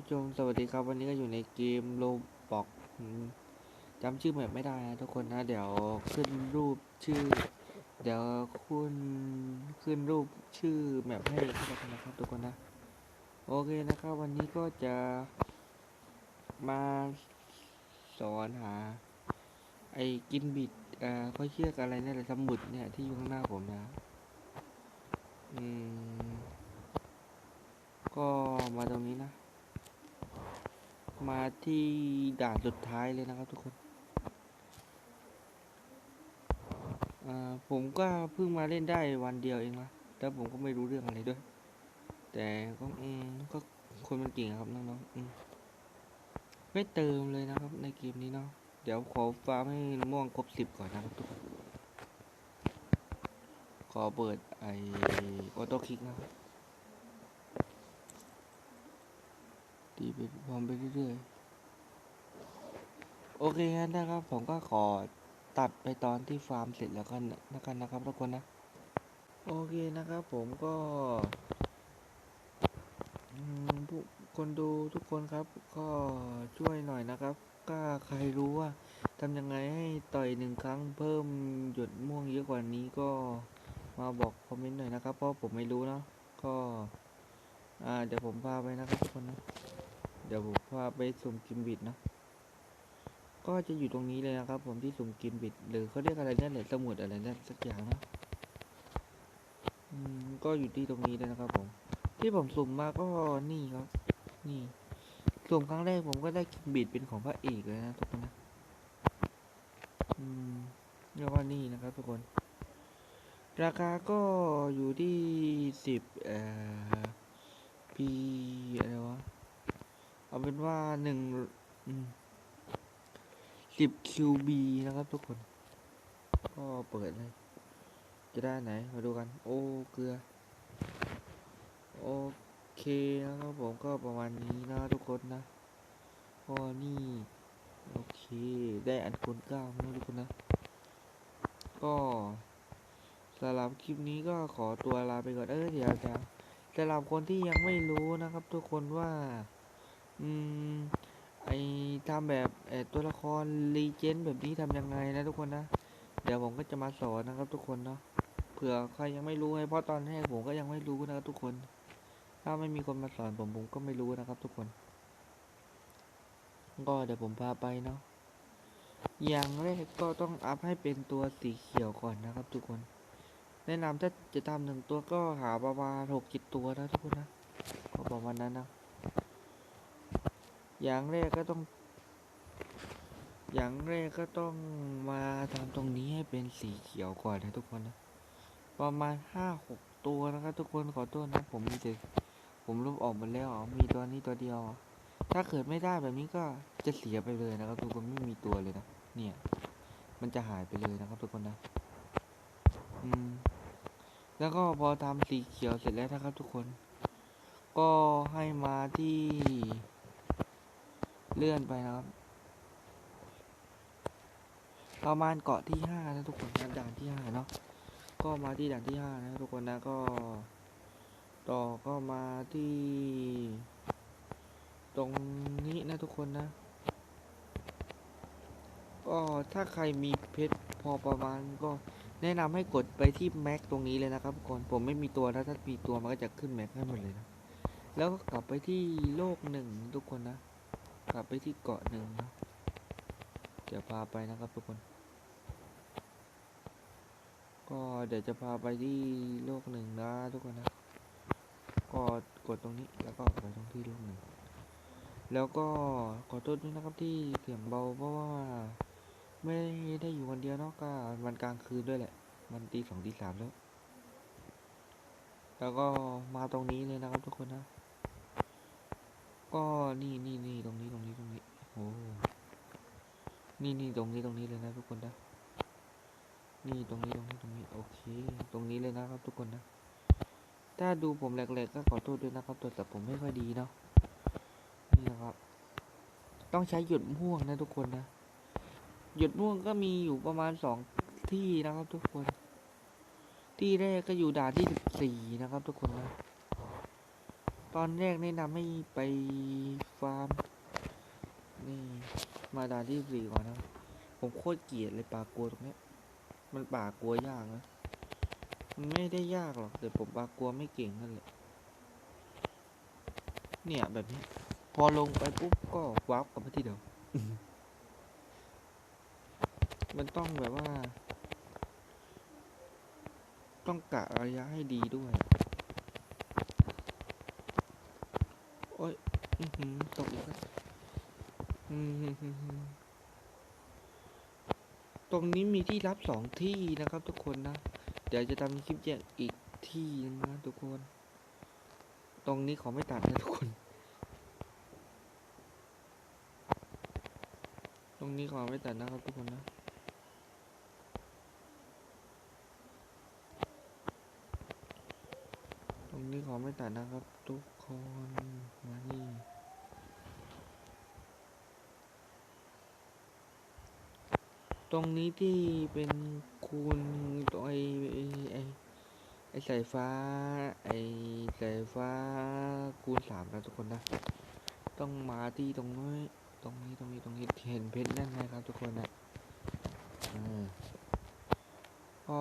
ผู้ชมสวัสดีครับวันนี้ก็อยู่ในเกมโลบอกจำชื่อแบบไม่ได้นะทุกคนนะ เดี๋ยวขึ้นรูปชื่อ เดี๋ยวคุณขึ้นรูปชื่อแบบให้ทุกคนนะครับทุกคนนะ โอเคนะครับ วันนี้ก็จะมาสอนหา ไอ้กินบิดเอ่อเขาเชือกอะไรนี่แหละสมุดเนี่ยที่อยู่ข้างหน้าผมนะ อืมก็มาตรงนี้นะ มาที่ด่านสุดท้ายเลยนะครับทุกคนผมก็เพิ่งมาเล่นได้วันเดียวเองนะแล้วผมก็ไม่รู้เรื่องอะไรด้วย แต่ก็อืมก็คนมันเก่งครับน้องๆไม่เติมเลยนะครับ ในเกมนี้เนาะ เดี๋ยวขอฟาร์มให้ม่วงครบสิบก่อนนะครับทุกคน ขอเปิดไอออโต้คลิกนะครับ ตีไปพร้อมไปเรื่อยๆ โอเคงั้นนะครับ ผมก็ขอตัดไปตอนที่ฟาร์มเสร็จแล้วกันนะกันนะครับทุกคนนะ โอเคนะครับผมก็ผู้คนดูทุกคนครับ ก็ช่วยหน่อยนะครับ ก็ใครรู้ว่าทำยังไงให้ต่อยหนึ่งครั้งเพิ่มหยดม่วงเยอะกว่านี้ก็มาบอกคอมเมนต์หน่อยนะครับ เพราะผมไม่รู้เนาะก็ อ่า เดี๋ยวผมพาไปนะครับทุกคนนะ เดี๋ยวผมพาไปสุ่มกิมบิดนะ ก็จะอยู่ตรงนี้เลยนะครับ ผมที่สุ่มกิมบิด หรือเขาเรียกอะไรนี่ยแหละสมุดอะไรนี่ยสักอย่างนะอืมก็อยู่ที่ตรงนี้เลยนะครับ ผม ที่ผมสุ่มมาก็นี่ครับ นี่สุ่มครั้งแรกผมก็ได้กิมบิดเป็นของพระเอกเลยนะทุกคนนะอืมเรียกว่านี่นะครับทุกคน ราคาก็อยู่ที่สิบเอ่อปี เอาเป็นว่าหนึ่งสิบ QB นะครับทุกคน ก็เปิดเลย จะได้ไหน มาดูกัน โอ้เกลือ โอเคนะครับผมก็ประมาณนี้นะทุกคนนะก็นี่ โอเค ได้อันคูณเก้านะทุกคนนะ ก็สำหรับคลิปนี้ก็ขอตัวลาไปก่อน เออเดี๋ยวจะสำหรับคนที่ยังไม่รู้นะครับทุกคนว่า อืมไอทำแบบตัวละครรีเจนแบบนี้ทำยังไงนะทุกคนนะ เดี๋ยวผมก็จะมาสอนนะครับทุกคนเนาะเผื่อใครยังไม่รู้ไงเพราะตอนแรกผมก็ยังไม่รู้นะครับทุกคน ถ้าไม่มีคนมาสอนผมผมก็ไม่รู้นะครับทุกคน ก็เดี๋ยวผมพาไปเนาะอย่างแรกก็ต้องอัพให้เป็นตัวสีเขียวก่อนนะครับ ทุกคน แนะนำถ้าจะทำหนึ่งตัวก็หาประมาณหกจิตตัวนะทุกคนนะก็ประมาณนั้นนะ อย่างแรกก็ต้อง อย่างแรกก็ต้องมาทำตรงนี้ให้เป็นสีเขียวก่อนนะทุกคนนะ ประมาณห้าหกตัวนะครับทุกคนขอโทษนะผมมีแต่ผมลบออกหมดแล้วอ๋อมีตัวนี้ตัวเดียว ถ้าเกิดไม่ได้แบบนี้ก็จะเสียไปเลยนะครับ ทุกคนไม่มีตัวเลยนะเนี่ยมันจะหายไปเลยนะครับทุกคนนะ อืม แล้วก็พอทำสีเขียวเสร็จแล้วนะครับทุกคน ก็ให้มาที่ เลื่อนไปนะครับ ประมาณเกาะที่ห้านะทุกคนนะด่านที่ห้าเนาะก็มาที่ด่านที่ห้านะทุกคนนะก็ ต่อก็มาที่ ตรงนี้นะทุกคนนะ ก็ถ้าใครมีเพชรพอประมาณก็แนะนำให้กดไปที่แม็กตรงนี้เลยนะครับทุกคนผมไม่มีตัวนะถ้ามีตัวมันก็จะขึ้นแม็กให้หมดเลยนะ แล้วก็กลับไปที่โลกหนึ่งทุกคนนะ กลับไปที่เกาะหนึ่งนะเดี๋ยวพาไปนะครับทุกคน ก็เดี๋ยวจะพาไปที่โลกหนึ่งนะทุกคนนะ ก็กดตรงนี้แล้วก็ไปตรงที่โลกหนึ่ง แล้วก็ขอโทษด้วยนะครับที่เสียงเบาเพราะว่า ไม่ได้อยู่คนเดียวเนาะก็มันกลางคืนด้วยแหละ มันตีสองตีสามแล้ว แล้วก็มาตรงนี้เลยนะครับทุกคนนะ ก็นี่นี่นี่ตรงนี้ตรงนี้ตรงนี้โอ้นี่นี่ตรงนี้ตรงนี้เลยนะทุกคนนะนี่ตรงนี้ตรงนี้ตรงนี้โอเค ตรงนี้เลยนะครับทุกคนนะ ถ้าดูผมแหลกๆก็ขอโทษด้วยนะครับตัวแต่ผมไม่ค่อยดีเนาะนี่นะครับ ต้องใช้หยดม่วงนะทุกคนนะหยดม่วงก็มีอยู่ประมาณสองที่นะครับทุกคน ที่แรกก็อยู่ด่านที่สิบสี่นะครับทุกคนนะ ตอนแรกแนะนำให้ไปฟาร์ม นี่มาด่านที่สี่ก่อนนะ ผมโคตรเกลียดเลยปลากลัวตรงเนี้ยมันปลากลัวยากนะมันไม่ได้ยากหรอกแต่ผมปลากลัวไม่เก่งนั่นแหละเนี่ยแบบเนี้ยพอลงไปปุ๊บก็วาร์ปกลับมาที่เดิมมันต้องแบบว่า ต้องกะระยะให้ดีด้วย อ้ยตกอีกแล้วตรงนี้มีที่รับสองที่นะครับทุกคนนะ เดี๋ยวจะทำคลิปแยกอีกที่นะทุกคน ตรงนี้ขอไม่ตัดนะทุกคน ตรงนี้ขอไม่ตัดนะครับทุกคนนะ ตรงนี้ขอไม่ตัดนะครับ ทุกคนมานี่ตรงนี้ที่เป็นคูณตัวไอไอ้ไอไอสายฟ้า ไอสายฟ้าคูณสามนะทุกคนนะ ต้องมาที่ตรงนี้ตรงนี้ตรงนี้ตรงนี้เห็นเพชรนั่นนะครับทุกคนนะอ่าก็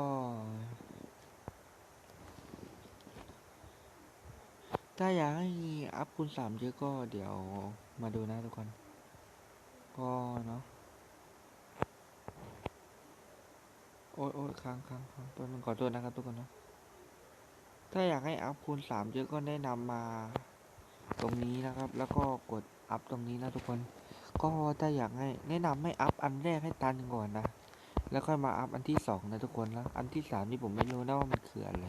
ถ้าอยากให้อัพคูณสามเยอะก็เดี๋ยวมาดูนะทุกคน ก็เนาะ โอ้ยโอ้ยค้างค้างค้างตัวนึงขอโทษนะครับทุกคนนะถ้าอยากให้อัพคูณสามเยอะก็แนะนำมาตรงนี้นะครับ แล้วก็กดอัพตรงนี้นะทุกคน ก็ถ้าอยากให้แนะนำให้อัพอันแรกให้ตันก่อนนะ แล้วค่อยมาอัพอันที่สองนะทุกคนแล้วอันที่สามนี่ผมไม่รู้นะว่ามันคืออะไร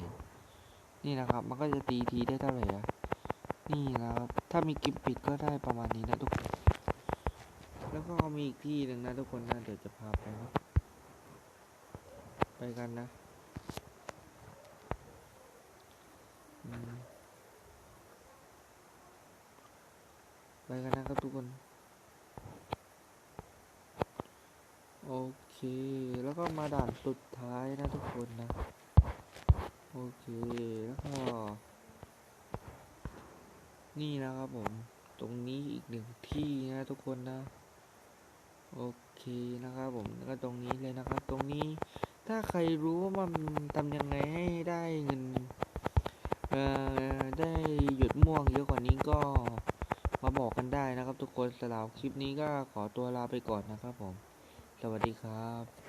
นี่นะครับ มันก็จะตีทีได้เท่าไหร่อะ นี่นะครับ ถ้ามีกิมปิดก็ได้ประมาณนี้นะทุกคน แล้วก็มีอีกที่หนึ่งนะทุกคนนะเดี๋ยวจะพาไปนะไปกันนะไปกันนะครับทุกคน โอเค แล้วก็มาด่านสุดท้ายนะทุกคนนะ โอเค แล้วก็ นี่นะครับผม ตรงนี้อีกหนึ่งที่นะทุกคนนะ โอเคนะครับผมแล้วก็ตรงนี้เลยนะครับ ตรงนี้ถ้าใครรู้ว่ามันทำยังไงให้ได้เงินได้หยุดม่วงเยอะกว่านี้ก็มาบอกกันได้นะครับ ทุกคนสำหรับคลิปนี้ก็ขอตัวลาไปก่อนนะครับผม สวัสดีครับ